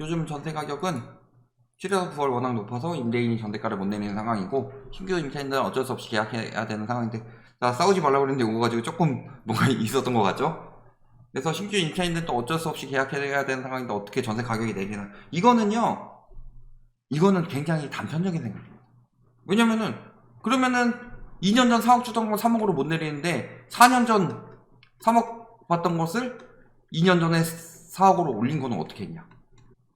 요즘 전세 가격은 7에서 9월 워낙 높아서 임대인이 전세가를 못 내리는 상황이고 신규 임차인들은 어쩔 수 없이 계약해야 되는 상황인데 나 싸우지 말라고 그랬는데 이거 가지고 조금 뭔가 있었던 것 같죠? 그래서 신규 임차인들 또 어쩔 수 없이 계약해야 되는 상황인데 어떻게 전세 가격이 내리나. 이거는요 이거는 굉장히 단편적인 생각입니다. 왜냐면은 그러면은 2년 전 4억 주던 걸 3억으로 못 내리는데 4년 전 3억 받던 것을 2년 전에 4억으로 올린 거는 어떻게 했냐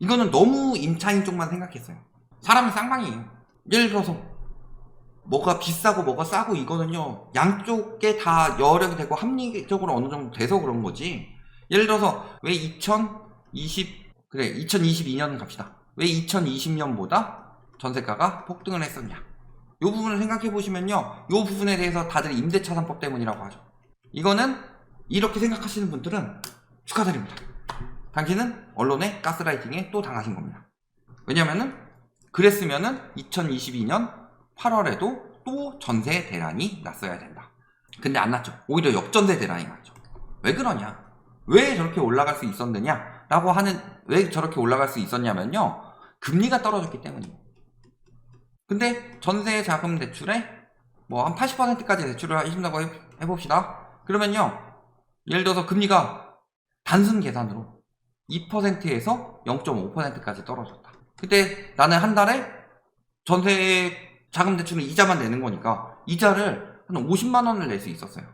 이거는 너무 임차인 쪽만 생각했어요. 사람은 쌍방이에요. 예를 들어서 뭐가 비싸고 뭐가 싸고 이거는요 양쪽에 다 여력이 되고 합리적으로 어느 정도 돼서 그런 거지. 예를 들어서 왜 2020 그래 2022년 갑시다. 왜 2020년보다 전세가가 폭등을 했었냐. 이 부분을 생각해 보시면요 이 부분에 대해서 다들 임대차산법 때문이라고 하죠. 이거는 이렇게 생각하시는 분들은 축하드립니다 당신은 언론의 가스라이팅에 또 당하신 겁니다 왜냐면은 그랬으면은 2022년 8월에도 또 전세 대란이 났어야 된다. 근데 안 났죠. 오히려 역전세 대란이 났죠. 왜 그러냐? 왜 저렇게 올라갈 수 있었느냐? 라고 하는, 왜 저렇게 올라갈 수 있었냐면요. 금리가 떨어졌기 때문이에요. 근데 전세 자금 대출에 뭐 한 80%까지 대출을 하신다고 해- 해봅시다. 그러면요. 예를 들어서 금리가 단순 계산으로 2%에서 0.5%까지 떨어졌다. 그때 나는 한 달에 전세 자금 대출은 이자만 내는 거니까 이자를 한 50만 원을 낼 수 있었어요.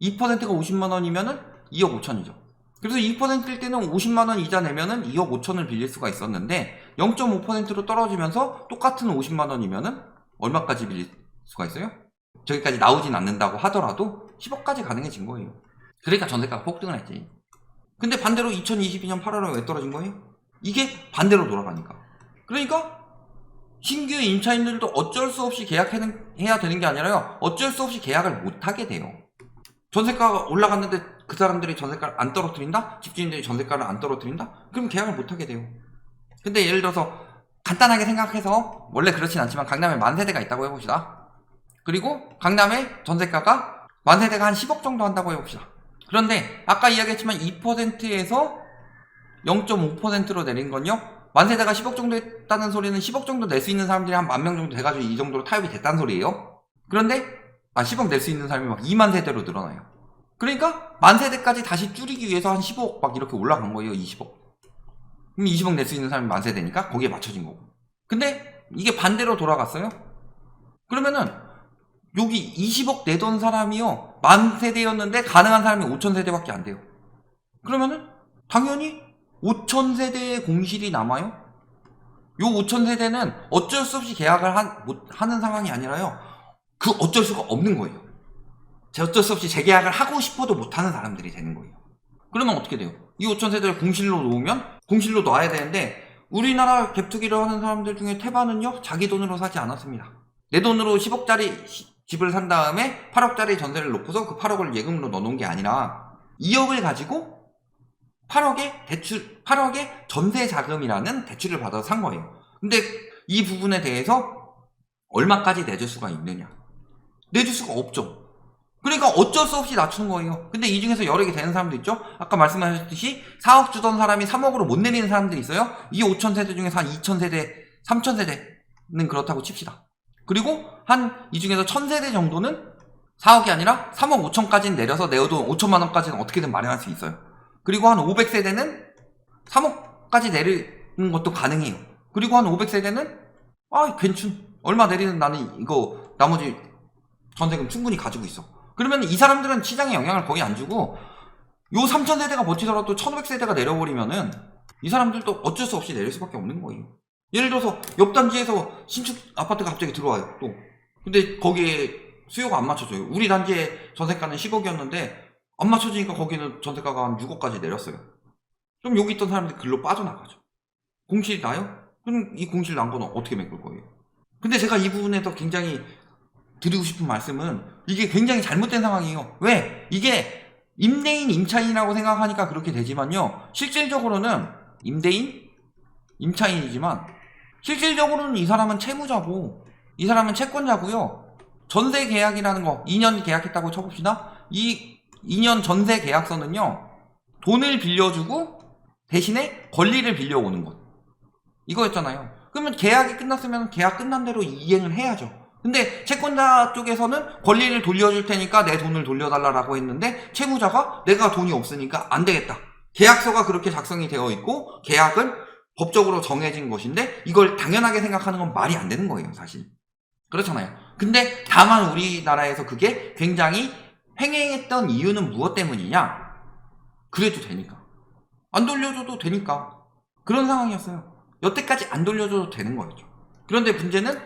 2%가 50만 원이면은 2억 5천이죠. 그래서 2%일 때는 50만 원 이자 내면은 2억 5천을 빌릴 수가 있었는데 0.5%로 떨어지면서 똑같은 50만 원이면은 얼마까지 빌릴 수가 있어요? 저기까지 나오진 않는다고 하더라도 10억까지 가능해진 거예요. 그러니까 전세가가 폭등을 했지. 근데 반대로 2022년 8월에 왜 떨어진 거예요? 이게 반대로 돌아가니까. 그러니까 신규 임차인들도 어쩔 수 없이 계약해야 되는 게 아니라요. 어쩔 수 없이 계약을 못 하게 돼요. 전세가가 올라갔는데 그 사람들이 전세가를 안 떨어뜨린다? 집주인들이 전세가를 안 떨어뜨린다? 그럼 계약을 못 하게 돼요. 근데 예를 들어서 간단하게 생각해서 원래 그렇진 않지만 강남에 만 세대가 있다고 해봅시다. 그리고 강남에 전세가가 만 세대가 한 10억 정도 한다고 해봅시다. 그런데 아까 이야기했지만 2%에서 0.5%로 내린 건요. 만세대가 10억 정도 했다는 소리는 10억 정도 낼 수 있는 사람들이 한 만 명 정도 돼가지고 이 정도로 타협이 됐다는 소리예요. 그런데 아 10억 낼 수 있는 사람이 막 2만 세대로 늘어나요. 그러니까 만 세대까지 다시 줄이기 위해서 한 15억 막 이렇게 올라간 거예요. 20억. 그럼 20억 낼 수 있는 사람이 만 세대니까 거기에 맞춰진 거고. 근데 이게 반대로 돌아갔어요. 그러면은 여기 20억 내던 사람이요 만 세대였는데 가능한 사람이 5천 세대밖에 안 돼요. 그러면은 당연히 5천 세대의 공실이 남아요. 요 5천 세대는 어쩔 수 없이 계약을 한- 못 하는 상황이 아니라요. 그 어쩔 수가 없는 거예요. 제 어쩔 수 없이 재계약을 하고 싶어도 못하는 사람들이 되는 거예요. 그러면 어떻게 돼요? 이 5천 세대를 공실로 놓으면 공실로 놔야 되는데 우리나라 갭투기를 하는 사람들 중에 태반은요 자기 돈으로 사지 않았습니다. 내 돈으로 10억짜리 집을 산 다음에 8억짜리 전세를 놓고서 그 8억을 예금으로 넣어놓은 게 아니라 2억을 가지고 8억의 대출, 8억의 전세 자금이라는 대출을 받아서 산 거예요. 근데 이 부분에 대해서 얼마까지 내줄 수가 있느냐? 내줄 수가 없죠. 그러니까 어쩔 수 없이 낮춘 거예요. 근데 이 중에서 여러 개 되는 사람도 있죠? 아까 말씀하셨듯이 4억 주던 사람이 3억으로 못 내리는 사람들이 있어요? 이 5천 세대 중에서 한 2천 세대, 3천 세대는 그렇다고 칩시다. 그리고 한 이 중에서 1000세대 정도는 4억이 아니라 3억 5천까지는 내려서 내 돈 5천만 원까지는 어떻게든 마련할 수 있어요. 그리고 한 500세대는 3억까지 내리는 것도 가능해요. 그리고 한 500세대는 아 괜춘 얼마 내리는 나는 이거 나머지 전세금 충분히 가지고 있어. 그러면 이 사람들은 시장에 영향을 거의 안 주고 요 3000세대가 버티더라도 1500세대가 내려버리면은 이 사람들도 어쩔 수 없이 내릴 수밖에 없는 거예요. 예를 들어서 옆 단지에서 신축 아파트가 갑자기 들어와요. 또 근데 거기에 수요가 안 맞춰져요. 우리 단지의 전세가는 10억이었는데 안 맞춰지니까 거기는 전세가가 한 6억까지 내렸어요. 그럼 여기 있던 사람들이 글로 빠져나가죠. 공실이 나요? 그럼 이 공실 난 거는 어떻게 메꿀 거예요? 근데 제가 이 부분에서 굉장히 드리고 싶은 말씀은 이게 굉장히 잘못된 상황이에요. 왜? 이게 임대인, 임차인이라고 생각하니까 그렇게 되지만요. 실질적으로는 임대인, 임차인이지만 실질적으로는 이 사람은 채무자고 이 사람은 채권자고요. 전세 계약이라는 거 2년 계약했다고 쳐봅시다. 이 2년 전세 계약서는요. 돈을 빌려주고 대신에 권리를 빌려오는 것. 이거였잖아요. 그러면 계약이 끝났으면 계약 끝난 대로 이행을 해야죠. 근데 채권자 쪽에서는 권리를 돌려줄 테니까 내 돈을 돌려달라고 했는데 채무자가 내가 돈이 없으니까 안 되겠다. 계약서가 그렇게 작성이 되어 있고 계약은 법적으로 정해진 것인데 이걸 당연하게 생각하는 건 말이 안 되는 거예요, 사실. 그렇잖아요. 근데 다만 우리나라에서 그게 굉장히 횡행했던 이유는 무엇 때문이냐? 그래도 되니까. 안 돌려줘도 되니까. 그런 상황이었어요. 여태까지 안 돌려줘도 되는 거였죠. 그런데 문제는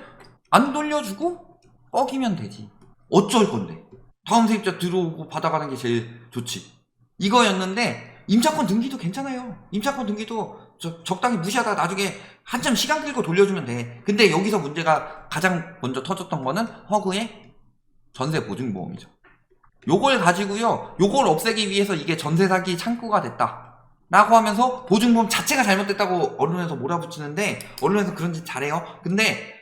안 돌려주고 뻐기면 되지. 어쩔 건데. 다음 세입자 들어오고 받아가는 게 제일 좋지. 이거였는데 임차권 등기도 괜찮아요. 임차권 등기도 저- 적당히 무시하다가 나중에 한참 시간 끌고 돌려주면 돼. 근데 여기서 문제가 가장 먼저 터졌던 거는 허그의 전세 보증보험이죠. 요걸 가지고요. 요걸 없애기 위해서 이게 전세 사기 창구가 됐다. 라고 하면서 보증보험 자체가 잘못됐다고 언론에서 몰아붙이는데 언론에서 그런 짓 잘해요. 근데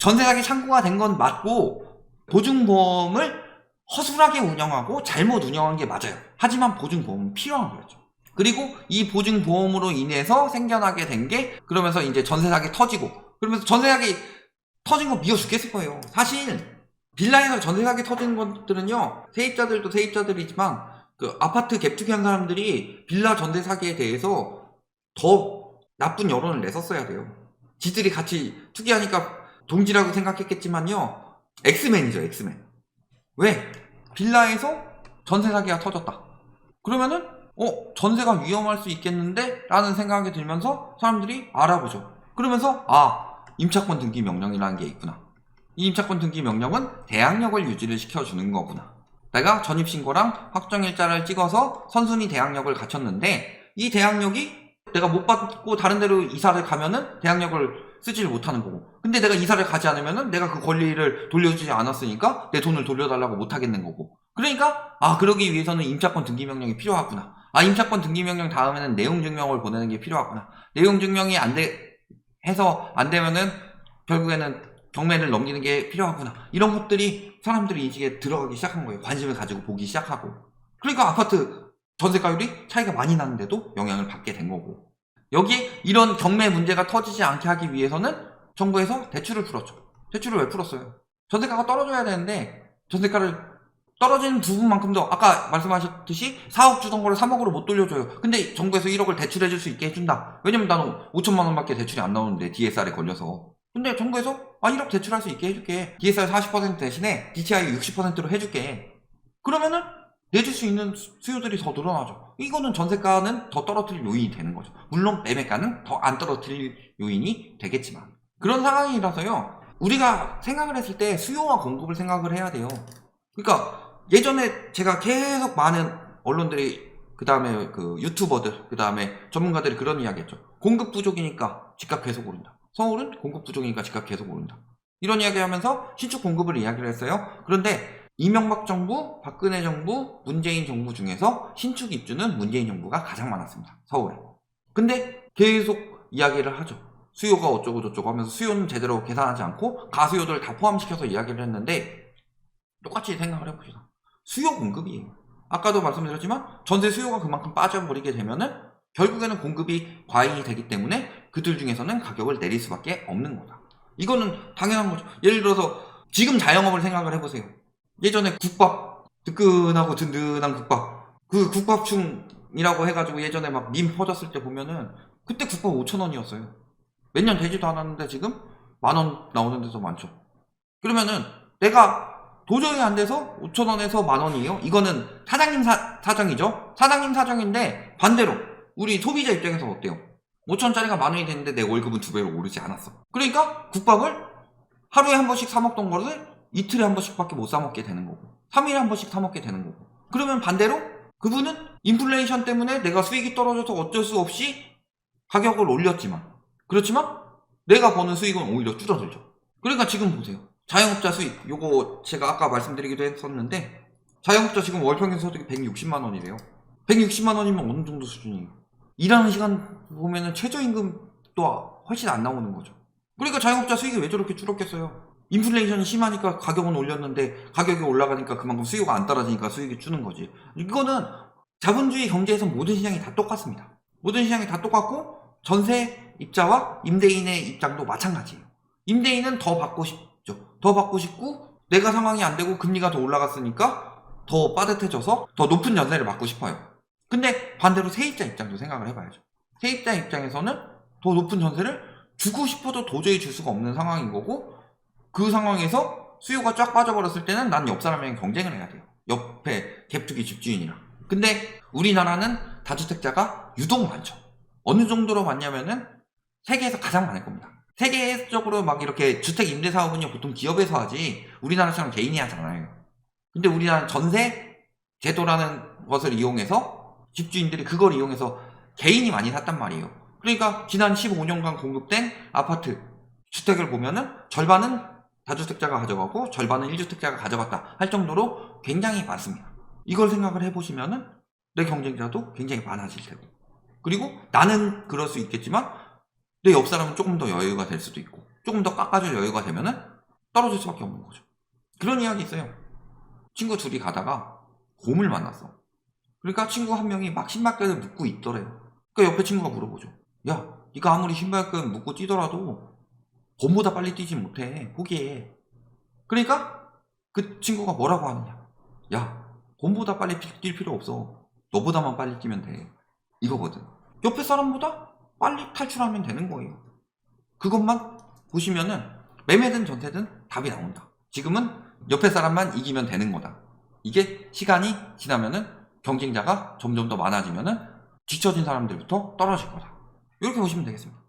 전세 사기 창구가 된 건 맞고 보증보험을 허술하게 운영하고 잘못 운영한 게 맞아요. 하지만 보증보험은 필요한 거였죠. 그리고 이 보증 보험으로 인해서 생겨나게 된 게 그러면서 이제 전세 사기 터지고 그러면서 전세 사기 터진 거 미워 죽겠을 거예요. 사실 빌라에서 전세 사기 터지는 것들은요 세입자들도 세입자들이지만 그 아파트 갭투기 한 사람들이 빌라 전세 사기에 대해서 더 나쁜 여론을 냈었어야 돼요. 지들이 같이 투기하니까 동지라고 생각했겠지만요 엑스맨이죠 엑스맨. 왜? 빌라에서 전세 사기가 터졌다. 그러면은 어 전세가 위험할 수 있겠는데? 라는 생각이 들면서 사람들이 알아보죠. 그러면서 아 임차권 등기 명령이라는 게 있구나. 이 임차권 등기 명령은 대항력을 유지를 시켜주는 거구나. 내가 전입신고랑 확정일자를 찍어서 선순위 대항력을 갖췄는데 이 대항력이 내가 못 받고 다른 데로 이사를 가면은 대항력을 쓰지를 못하는 거고 근데 내가 이사를 가지 않으면은 내가 그 권리를 돌려주지 않았으니까 내 돈을 돌려달라고 못 하겠는 거고 그러니까 아 그러기 위해서는 임차권 등기 명령이 필요하구나 아 임차권 등기 명령 다음에는 내용 증명을 보내는 게 필요하구나. 내용 증명이 안 돼 해서 안 되면은 결국에는 경매를 넘기는 게 필요하구나. 이런 것들이 사람들이 이제 들어가기 시작한 거예요. 관심을 가지고 보기 시작하고. 그러니까 아파트 전세가율이 차이가 많이 나는데도 영향을 받게 된 거고. 여기에 이런 경매 문제가 터지지 않게 하기 위해서는 정부에서 대출을 풀었죠. 대출을 왜 풀었어요? 전세가가 떨어져야 되는데 전세가를 떨어지는 부분만큼도 아까 말씀하셨듯이 4억 주던 거를 3억으로 못 돌려줘요. 근데 정부에서 1억을 대출해줄 수 있게 해준다. 왜냐면 나는 5천만 원밖에 대출이 안 나오는데 DSR에 걸려서. 근데 정부에서 아 1억 대출할 수 있게 해줄게. DSR 40% 대신에 DTI 60%로 해줄게. 그러면은 내줄 수 있는 수- 수요들이 더 늘어나죠. 이거는 전세가는 더 떨어뜨릴 요인이 되는 거죠. 물론 매매가는 더 안 떨어뜨릴 요인이 되겠지만 그런 상황이라서요. 우리가 생각을 했을 때 수요와 공급을 생각을 해야 돼요. 그러니까 예전에 제가 계속 많은 언론들이 그 다음에 그 유튜버들 그 다음에 전문가들이 그런 이야기했죠. 공급 부족이니까 집값 계속 오른다. 서울은 공급 부족이니까 집값 계속 오른다. 이런 이야기하면서 신축 공급을 이야기를 했어요. 그런데 이명박 정부, 박근혜 정부, 문재인 정부 중에서 신축 입주는 문재인 정부가 가장 많았습니다. 서울에. 근데 계속 이야기를 하죠. 수요가 어쩌고 저쩌고 하면서 수요는 제대로 계산하지 않고 가수요들을 다 포함시켜서 이야기를 했는데 똑같이 생각을 해봅시다. 수요 공급이에요. 아까도 말씀드렸지만 전세 수요가 그만큼 빠져버리게 되면은 결국에는 공급이 과잉이 되기 때문에 그들 중에서는 가격을 내릴 수밖에 없는 거다. 이거는 당연한 거죠. 예를 들어서 지금 자영업을 생각을 해보세요. 예전에 국밥 뜨끈하고 든든한 국밥 그 국밥충이라고 해가지고 예전에 막 밈 퍼졌을 때 보면은 그때 국밥 5천 원이었어요. 몇 년 되지도 않았는데 지금 만 원 나오는 데서 많죠. 그러면은 내가 도저히 안 돼서 5천 원에서 만 원이에요. 이거는 사장님 사, 사정이죠. 사장님 사정인데 반대로 우리 소비자 입장에서 어때요? 5천 원짜리가 만 원이 됐는데 내 월급은 두 배로 오르지 않았어. 그러니까 국밥을 하루에 한 번씩 사 먹던 거를 이틀에 한 번씩밖에 못 사 먹게 되는 거고 3일에 한 번씩 사 먹게 되는 거고 그러면 반대로 그분은 인플레이션 때문에 내가 수익이 떨어져서 어쩔 수 없이 가격을 올렸지만 그렇지만 내가 버는 수익은 오히려 줄어들죠 그러니까 지금 보세요 자영업자 수익 요거 제가 아까 말씀드리기도 했었는데 자영업자 지금 월 평균 소득이 160만 원이래요 160만 원이면 어느 정도 수준이에요 일하는 시간 보면은 최저임금도 훨씬 안 나오는 거죠 그러니까 자영업자 수익이 왜 저렇게 줄었겠어요 인플레이션이 심하니까 가격은 올렸는데 가격이 올라가니까 그만큼 수요가 안 떨어지니까 수익이 주는 거지. 이거는 자본주의 경제에서 모든 시장이 다 똑같습니다. 모든 시장이 다 똑같고 전세에 입자와 임대인의 입장도 마찬가지예요. 임대인은 더 받고 싶죠. 더 받고 싶고 내가 상황이 안 되고 금리가 더 올라갔으니까 더 빠듯해져서 더 높은 전세를 받고 싶어요. 근데 반대로 세입자 입장도 생각을 해봐야죠. 세입자 입장에서는 더 높은 전세를 주고 싶어도 도저히 줄 수가 없는 상황인 거고 그 상황에서 수요가 쫙 빠져버렸을 때는 난 옆 사람이랑 경쟁을 해야 돼요. 옆에 갭투기 집주인이랑. 근데 우리나라는 다주택자가 유독 많죠. 어느 정도로 많냐면은 세계에서 가장 많을 겁니다. 세계적으로 막 이렇게 주택 임대 사업은요 보통 기업에서 하지 우리나라처럼 개인이 하잖아요. 근데 우리나라는 전세 제도라는 것을 이용해서 집주인들이 그걸 이용해서 개인이 많이 샀단 말이에요. 그러니까 지난 15년간 공급된 아파트 주택을 보면은 절반은 다주택자가 가져가고 절반은 1주택자가 가져갔다 할 정도로 굉장히 많습니다. 이걸 생각을 해보시면은 내 경쟁자도 굉장히 많아질 테고 그리고 나는 그럴 수 있겠지만 내옆 사람은 조금 더 여유가 될 수도 있고 조금 더 깎아줄 여유가 되면은 떨어질 수밖에 없는 거죠. 그런 이야기 있어요. 친구 둘이 가다가 곰을 만났어. 그러니까 친구 한 명이 막 신발끈을 묶고 있더래요. 그러니까 옆에 친구가 물어보죠. 야, 네가 아무리 신발끈 묶고 뛰더라도 곰보다 빨리 뛰지 못해. 포기해. 그러니까 그 친구가 뭐라고 하느냐. 야, 곰보다 빨리 피- 뛸 필요 없어. 너보다만 빨리 뛰면 돼. 이거거든. 옆에 사람보다 빨리 탈출하면 되는 거예요. 그것만 보시면은 매매든 전세든 답이 나온다. 지금은 옆에 사람만 이기면 되는 거다. 이게 시간이 지나면은 경쟁자가 점점 더 많아지면은 뒤처진 사람들부터 떨어질 거다. 이렇게 보시면 되겠습니다.